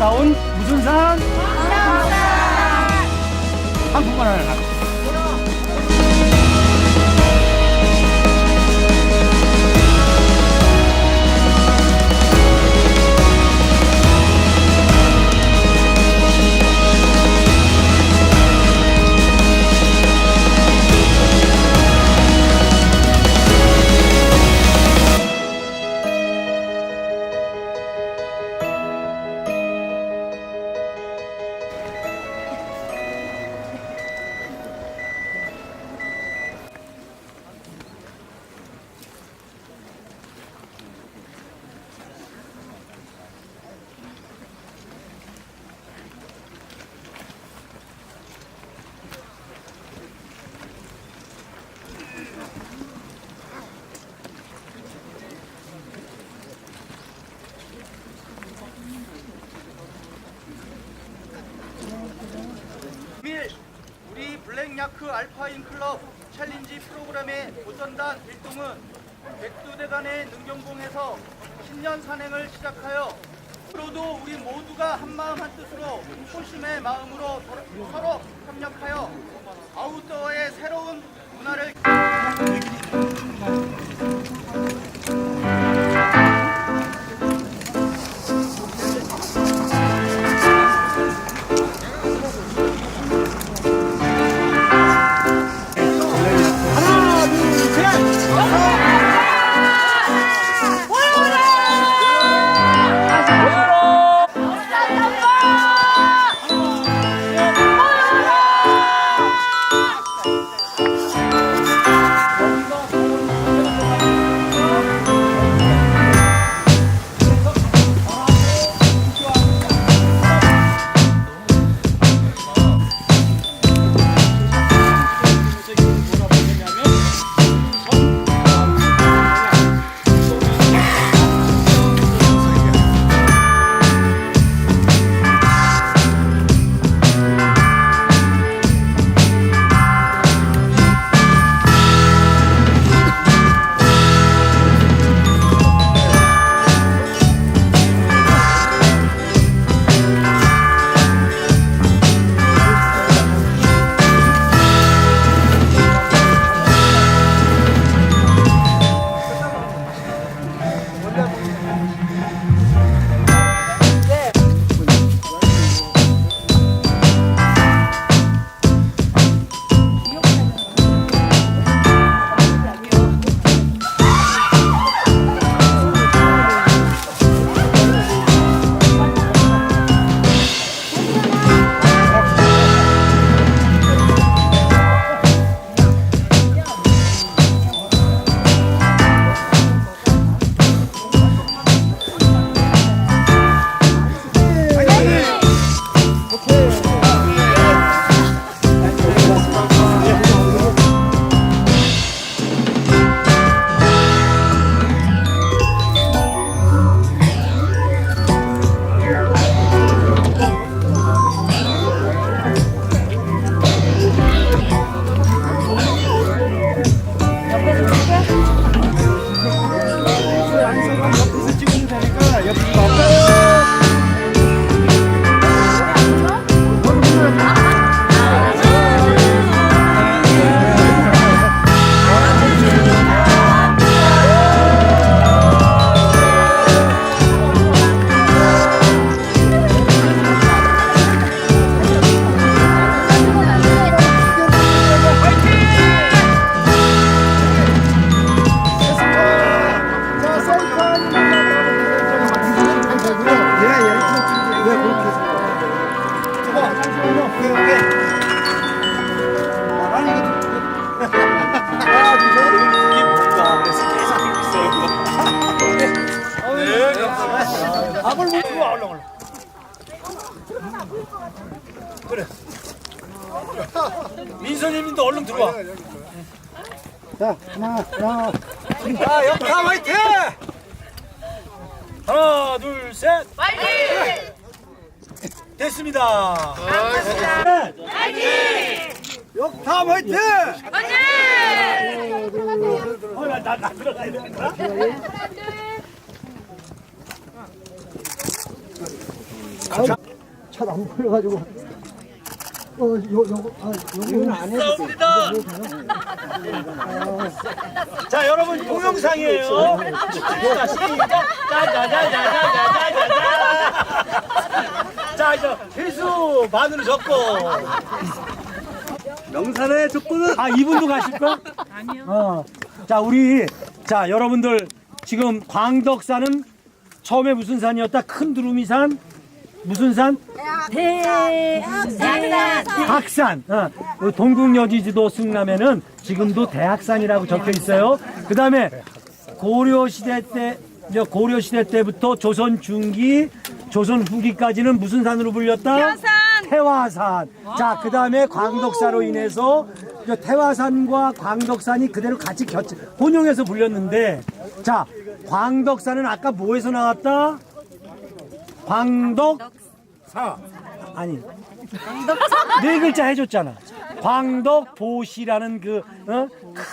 따온 무슨 산? 상품권 하나 알파인 클럽 챌린지 프로그램의 도전단 일동은 백두대간의 능경봉에서 신년 산행을 시작하여 앞으로도 우리 모두가 한마음 한뜻으로 호심의 마음으로 서로 협력하여 아웃도어의 새로운 문화를 되니 오케이, 오케이. 아, 아니, 이거 좀. 아, 주세요. 이게 뭔가. 그래서 계속 있어요. 네, 감사합니다. 밥을 먹고 와, 얼른, 얼른. 그래. 민선님도 얼른 들어와. 자, 하나, 하나. 자, 역삼 화이팅! 하나, 둘, 셋. 파이팅! 됐습니다. 역삼 화이팅! 파이팅! 어, 나, 나, 나 들어가야 되는 거야? 잘안 보여가지고. 어, 요, 요거, 아, 요거는 안 해도 돼. 자, 여러분 동영상이에요. 자, 시작. 짜자자자자자자자. 자, 이제 필수 반으로 적고. 명산의 조건은 아, 이분도 가실 거? 아니요. 어. 자, 우리 자, 여러분들 지금 광덕산은 처음에 무슨 산이었다? 큰 두루미산 무슨 산? 대학산. 어, 동국여지지도 승남에는 지금도 대학산이라고 적혀 있어요. 그 다음에 고려 시대 때, 고려 시대 때부터 조선 중기, 조선 후기까지는 무슨 산으로 불렸다? 태화산. 태화산. 자, 그 다음에 광덕사로 인해서 이제 태화산과 광덕산이 그대로 같이 겹쳐 혼용해서 불렸는데, 자, 광덕산은 아까 뭐에서 나왔다? 광덕 사. 아니 네 글자 해줬잖아. 광덕 보시라는 그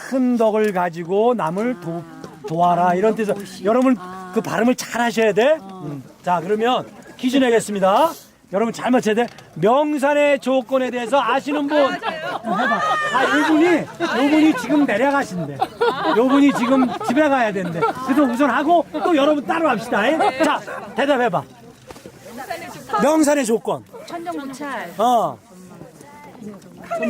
큰 덕을 가지고 남을 도, 도와라. 이런 뜻에서 여러분 그 발음을 잘 하셔야 돼. 음. 자 그러면 퀴즈 내겠습니다. 여러분 잘 맞춰야 돼. 명산의 조건에 대해서 아시는 분 음, 해봐. 아 요분이 요분이 지금 내려가신대. 요분이 지금 집에 가야 된대. 그래서 우선 하고 또 여러분 따로 합시다. 예? 자 대답해봐. 명산의 조건. 천정부찰 어,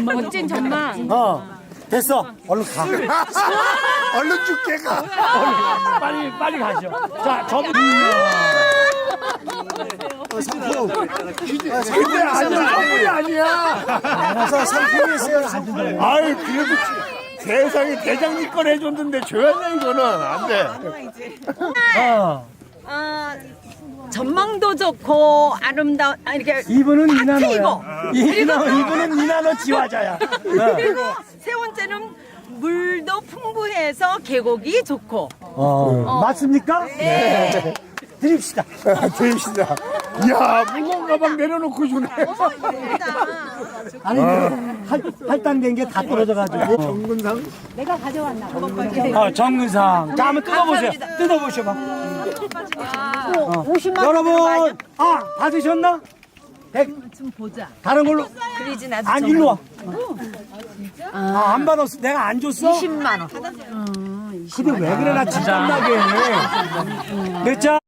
멋진 전망 어. 됐어. 얼른 가. 얼른 죽게 가. 얼른, 빨리, 빨리 가죠. 자, 저분. 상품. 아, 상품이 아니야. 상품이 아니야. 자, 상품이 있어요, 상품. 아유 그래도 세상에 대장님 걸 해줬는데 줘야 돼 이거는 안 돼. 어. 아, 전망도 좋고 아름다운 아, 이렇게 이분은 팍 이나노야. 트이고. 이나노, 이분은 이나노 지화자야. 어. 그리고 세 번째는 물도 풍부해서 계곡이 좋고 어. 맞습니까? 네. 드립시다. 드립시다. 이야 무거운 가방 내려놓고 주네. 아니, 할, 할당된 게 다 떨어져가지고. 정근상 어, 정근상. 자, 한번 뜯어보세요. 뜯어보셔봐. 어. 여러분, 아, 받으셨나? 백. 좀 보자. 다른 걸로. 그리지 나도 아니, 일로 와. 아, 안 받았어. 내가 안 줬어? 10만 원. 근데 왜 그래? 나 진짜 나게 몇 자?